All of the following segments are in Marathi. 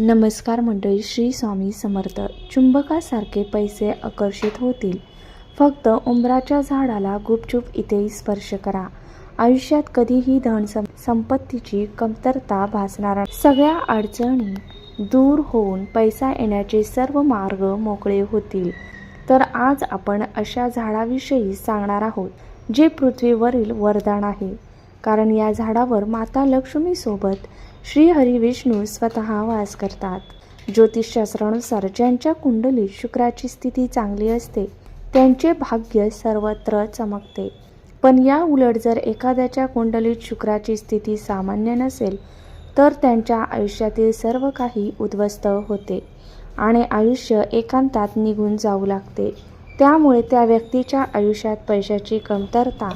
नमस्कार मंडळी श्री स्वामी समर्थ. चुंबकासारखे पैसे आकर्षित होतील. फक्त उंबराच्या झाडाला गुपचूप इथे स्पर्श करा. आयुष्यात कधीही धन सं- संपत्तीची कमतरता भासणार सगळ्या अडचणी दूर होऊन पैसा येण्याचे सर्व मार्ग मोकळे होतील. तर आज आपण अशा झाडाविषयी सांगणार आहोत जे पृथ्वीवरील वरदान आहे. कारण या झाडावर माता लक्ष्मीसोबत श्रीहरी विष्णू स्वतः वास करतात. ज्योतिषशास्त्रानुसार ज्यांच्या कुंडलीत शुक्राची स्थिती चांगली असते त्यांचे भाग्य सर्वत्र चमकते. पण या उलट जर एखाद्याच्या कुंडलीत शुक्राची स्थिती सामान्य नसेल तर त्यांच्या आयुष्यातील सर्व काही उद्ध्वस्त होते आणि आयुष्य एकांतात निघून जाऊ लागते. त्यामुळे त्या व्यक्तीच्या आयुष्यात पैशाची कमतरता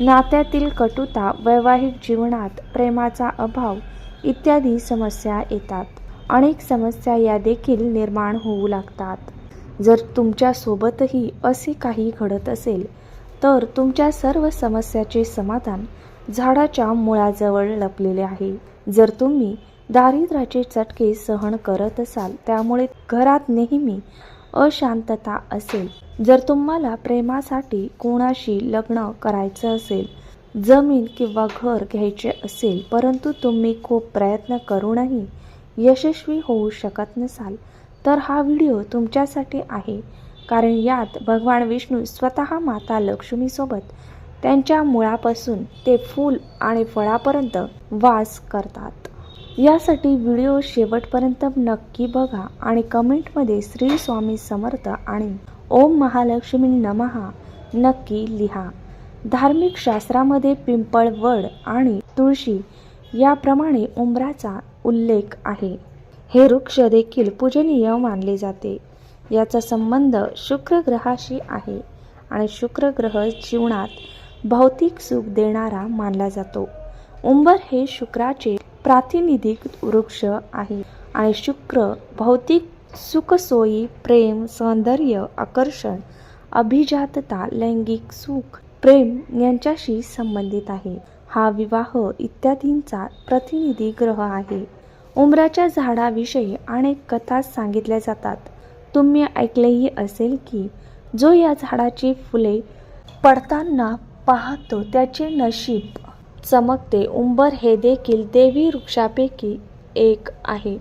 नात्यातील कटुता वैवाहिक जीवनात प्रेमाचा अभाव इत्यादी समस्या येतात. अनेक समस्या या देखील निर्माण होऊ लागतात. जर तुमच्यासोबतही असे काही घडत असेल तर तुमच्या सर्व समस्याचे समाधान झाडाच्या मुळाजवळ लपलेले आहे. जर तुम्ही दारिद्र्याचे चटके सहन करत असाल त्यामुळे घरात नेहमी अशांतता असेल. जर तुम्हाला प्रेमासाठी कोणाशी लग्न करायचं असेल जमीन किंवा घर घ्यायचे असेल परंतु तुम्ही खूप प्रयत्न करूनही यशस्वी होऊ शकत नसाल तर हा व्हिडिओ तुमच्यासाठी आहे. कारण यात भगवान विष्णू स्वतः माता लक्ष्मीसोबत त्यांच्या मुळापासून ते फूल आणि फळापर्यंत वास करतात. यासाठी व्हिडिओ शेवटपर्यंत नक्की बघा आणि कमेंटमध्ये श्री स्वामी समर्थ आणि ओम महालक्ष्मी नमहा नक्की लिहा. धार्मिक शास्त्रामध्ये पिंपळ वड आणि तुळशी याप्रमाणे उंबराचा उल्लेख आहे. हे वृक्ष देखील पूजनीय मानले जाते. याचा संबंध शुक्र ग्रहाशी आहे आणि शुक्र ग्रह जीवनात भौतिक सुख देणारा मानला जातो. उंबर हे शुक्राचे प्रातिनिधिक वृक्ष आहे. आणि शुक्र भौतिक सुखसोयी प्रेम सौंदर्य आकर्षण अभिजातता लैंगिक सुख प्रेम यांच्याशी संबंधित आहे. हा विवाह इत्यादींचा प्रतिनिधी ग्रह आहे. उंबराच्या झाडाविषयी अनेक कथा सांगितल्या जातात. तुम्ही ऐकलेही असेल की जो या झाडाची फुले पडताना पाहतो त्याचे नशीब चमकते. उंबर हे देखील देवी वृक्षापैकी एक आहे.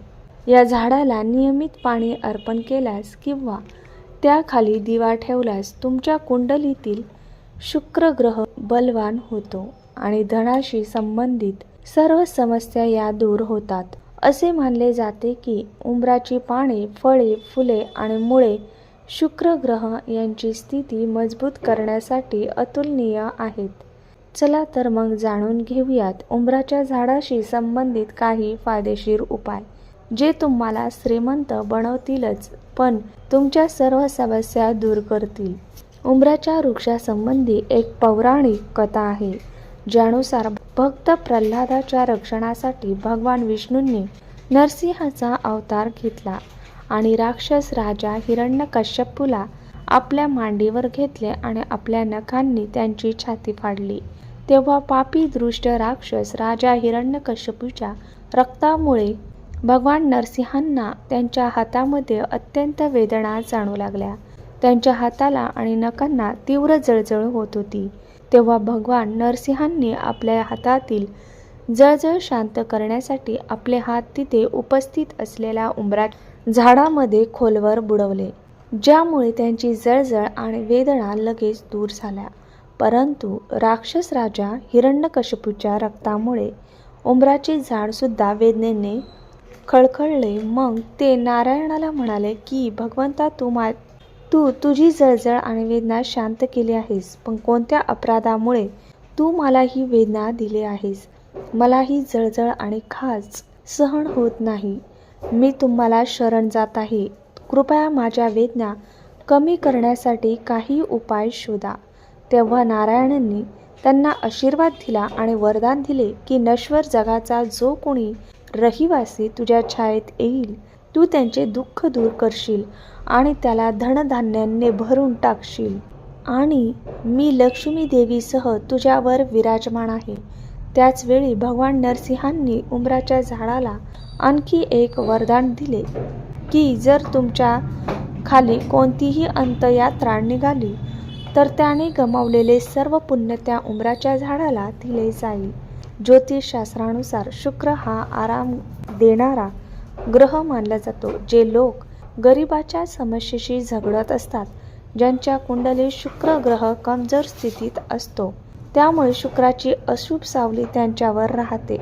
या झाडाला नियमित पाणी अर्पण केल्यास किंवा त्याखाली दिवा ठेवल्यास तुमच्या कुंडलीतील शुक्र ग्रह बलवान होतो आणि धनाशी संबंधित सर्व समस्या या दूर होतात. असे मानले जाते की उंबराची पाने फळे फुले आणि मुळे शुक्र ग्रह यांची स्थिती मजबूत करण्यासाठी अतुलनीय आहेत. चला तर मग जाणून घेऊयात उंबराच्या झाडाशी संबंधित काही फायदेशीर उपाय जे तुम्हाला श्रीमंत बनवतीलच पण तुमच्या सर्व समस्या दूर करतील. उंबराच्या वृक्षासंबंधी एक पौराणिक कथा आहे ज्यानुसार भक्त प्रल्हादाच्या रक्षणासाठी भगवान विष्णूंनी नरसिंहाचा अवतार घेतला आणि राक्षस राजा हिरण्यकश्यपूला आपल्या मांडीवर घेतले आणि आपल्या नखांनी त्यांची छाती फाडली. तेव्हा पापी दृष्ट राक्षस राजा हिरण्यकश्यपूच्या रक्तामुळे भगवान नरसिंहांना त्यांच्या हातामध्ये अत्यंत वेदना जाणू लागल्या. त्यांच्या हाताला आणि नकांना तीव्र जळजळ होत होती. तेव्हा भगवान नरसिंहांनी आपल्या हातातील जळजळ शांत करण्यासाठी आपले हात तिथे उपस्थित असलेल्या उंबरात झाडामध्ये खोलवर बुडवले ज्यामुळे त्यांची जळजळ आणि वेदना लगेच दूर झाल्या. परंतु राक्षस राजा हिरण्यकशपूच्या रक्तामुळे उंबराचे झाडसुद्धा वेदनेने खळखळले. मग ते नारायणाला म्हणाले की भगवंता तू मा तू तुझी जळजळ आणि वेदना शांत केली आहेस पण कोणत्या अपराधामुळे तू मला ही वेदना दिली आहेस? मला ही जळजळ आणि खास सहन होत नाही. मी तुम्हाला शरण जात आहे. कृपया माझ्या वेदना कमी करण्यासाठी काही उपाय शोधा. तेव्हा नारायणांनी त्यांना आशीर्वाद दिला आणि वरदान दिले की नश्वर जगाचा जो कोणी रहिवासी तुझ्या छायेत येईल तू त्यांचे दुःख दूर करशील आणि त्याला धनधान्याने भरून टाकशील. आणि मी लक्ष्मी देवीसह तुझ्यावर विराजमान आहे. त्याचवेळी भगवान नरसिंहांनी उंबराच्या झाडाला आणखी एक वरदान दिले की जर तुमच्या खाली कोणतीही अंतयात्रा निघाली तर त्याने गमावलेले सर्व पुण्य त्या उंबराच्या झाडाला दिले जाईल. ज्योतिषशास्त्रानुसार शुक्र हा आराम देणारा ग्रह मानला जातो जे लोक गरिबाच्या समस्येशी झगडत असतात ज्यांच्या कुंडली शुक्र ग्रह कमजोर स्थितीत असतो. त्यामुळे शुक्राची अशुभ सावली त्यांच्यावर राहते.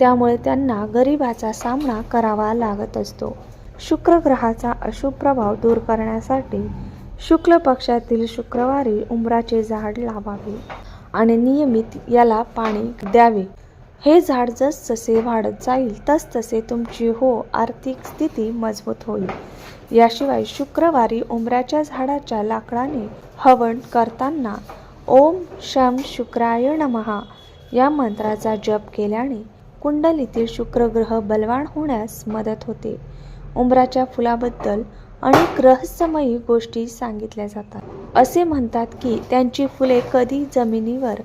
त्यामुळे त्यांना गरिबाचा सामना करावा लागत असतो. शुक्र ग्रहाचा अशुभ प्रभाव दूर करण्यासाठी शुक्ल पक्षातील शुक्रवारी उंबराचे झाड लावावे आणि नियमित याला पाणी द्यावे. हे झाड जसजसे वाढत जाईल तसतसे तुमची हो आर्थिक स्थिती मजबूत होईल. याशिवाय शुक्रवारी उंबराच्या झाडाच्या लाकडाने हवन करताना ओम शम शुक्राय नमहा या मंत्राचा जप केल्याने कुंडलीतील शुक्रग्रह बलवान होण्यास मदत होते. उंबराच्या फुलाबद्दल अनेक रहस्यमयी गोष्टी सांगितल्या जातात. असे म्हणतात की त्यांची फुले कधी जमिनीवर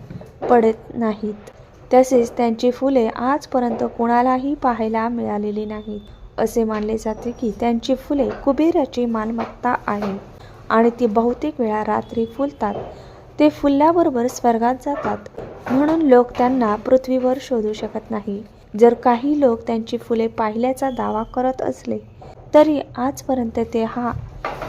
पडत नाहीत. तसेच त्यांची फुले आजपर्यंत कोणालाही पाहायला मिळालेली नाहीत. असे मानले जाते की त्यांची फुले कुबेराची मालमत्ता आहे आणि ती बहुतेक वेळा रात्री फुलतात. ते फुलल्याबरोबर स्वर्गात जातात. म्हणून लोक त्यांना पृथ्वीवर शोधू शकत नाही. जर काही लोक त्यांची फुले पाहिल्याचा दावा करत असले तरी आजपर्यंत ते हा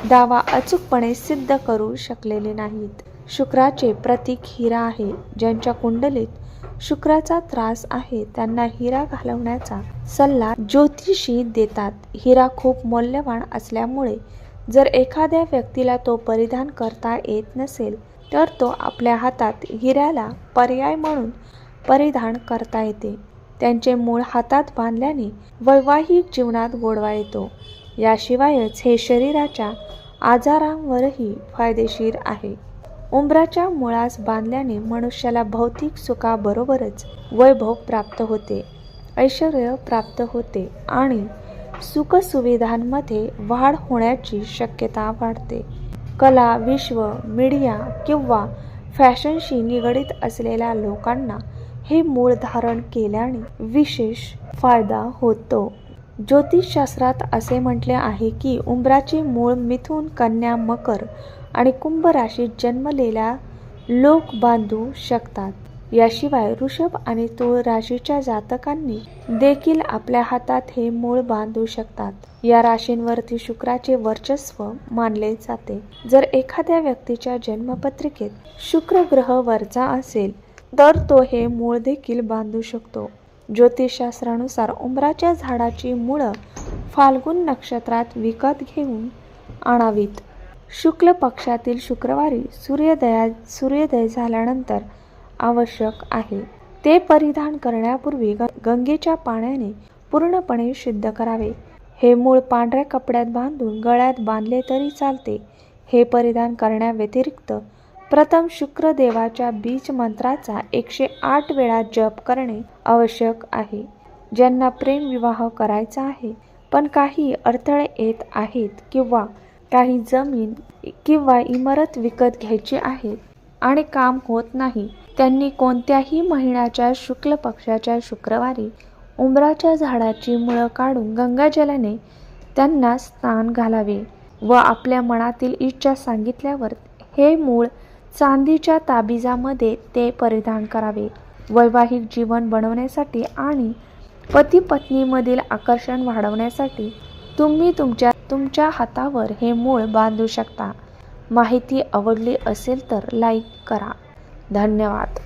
दावा अचूकपणे सिद्ध करू शकलेले नाहीत. शुक्राचे प्रतीक हिरा आहे ज्यांच्या कुंडलीत शुक्राचा त्रास आहे त्यांना हिरा घालवण्याचा सल्ला ज्योतिषी देतात. हिरा खूप मौल्यवान असल्यामुळे जर एखाद्या व्यक्तीला तो परिधान करता येत नसेल तर तो आपल्या हातात हिऱ्याला पर्याय म्हणून परिधान करता येते. त्यांचे मूळ हातात बांधल्याने वैवाहिक जीवनात गोडवा येतो. याशिवायच हे शरीराच्या आजारांवरही फायदेशीर आहे. उंबराच्या मुळास बांधल्याने मनुष्याला भौतिक सुखाबरोबरच वैभव प्राप्त होते ऐश्वर प्राप्त होते आणि सुखसुविधांमध्ये वाढ होण्याची शक्यता वाढते. कला विश्व मीडिया किंवा फॅशनशी निगडीत असलेल्या लोकांना हे मूळ धारण केल्याने विशेष फायदा होतो. ज्योतिषशास्त्रात असे म्हटले आहे की उंबराचे मूळ मिथून कन्या मकर आणि कुंभ राशीत जन्मलेल्या लोक बांधू शकतात. याशिवाय ऋषभ आणि तुळ राशीच्या जातकांनी देखील आपल्या हातात हे मूळ बांधू शकतात. या राशींवरती शुक्राचे वर्चस्व मानले जाते. जर एखाद्या व्यक्तीच्या जन्मपत्रिकेत शुक्र ग्रह वरचा असेल तर तो हे मूळ देखील बांधू शकतो. ज्योतिषशास्त्रानुसार उंबराच्या झाडाची मुळं फाल्गुन नक्षत्रात विकत घेऊन आणावीत. शुक्ल पक्षातील शुक्रवारी सूर्योदया सूर्योदय झाल्यानंतर आवश्यक आहे. ते परिधान करण्यापूर्वी ग- गंगेच्या पाण्याने पूर्णपणे शुद्ध करावे. हे मूळ पांढऱ्या कपड्यात बांधून गळ्यात बांधले तरी चालते. हे परिधान करण्याव्यतिरिक्त प्रथम शुक्रदेवाच्या बीज मंत्राचा एकशे आठ वेळा जप करणे आवश्यक आहे. ज्यांना प्रेमविवाह करायचा आहे पण काही अडथळे येत आहेत किंवा काही जमीन किंवा इमारत विकत घ्यायची आहे आणि काम होत नाही त्यांनी कोणत्याही महिन्याच्या शुक्ल पक्षाच्या शुक्रवारी उंबराच्या झाडाची मुळं काढून गंगाजलाने त्यांना स्नान घालावे व आपल्या मनातील इच्छा सांगितल्यावर हे मूळ चांदीच्या ताबिजामध्ये ते परिधान करावे. वैवाहिक जीवन बनवण्यासाठी आणि पती पत्नीमधील आकर्षण वाढवण्यासाठी तुम्ही तुमच्या तुमच्या हातावर हे मूळ बांधू शकता. माहिती आवडली असेल तर लाईक करा. धन्यवाद.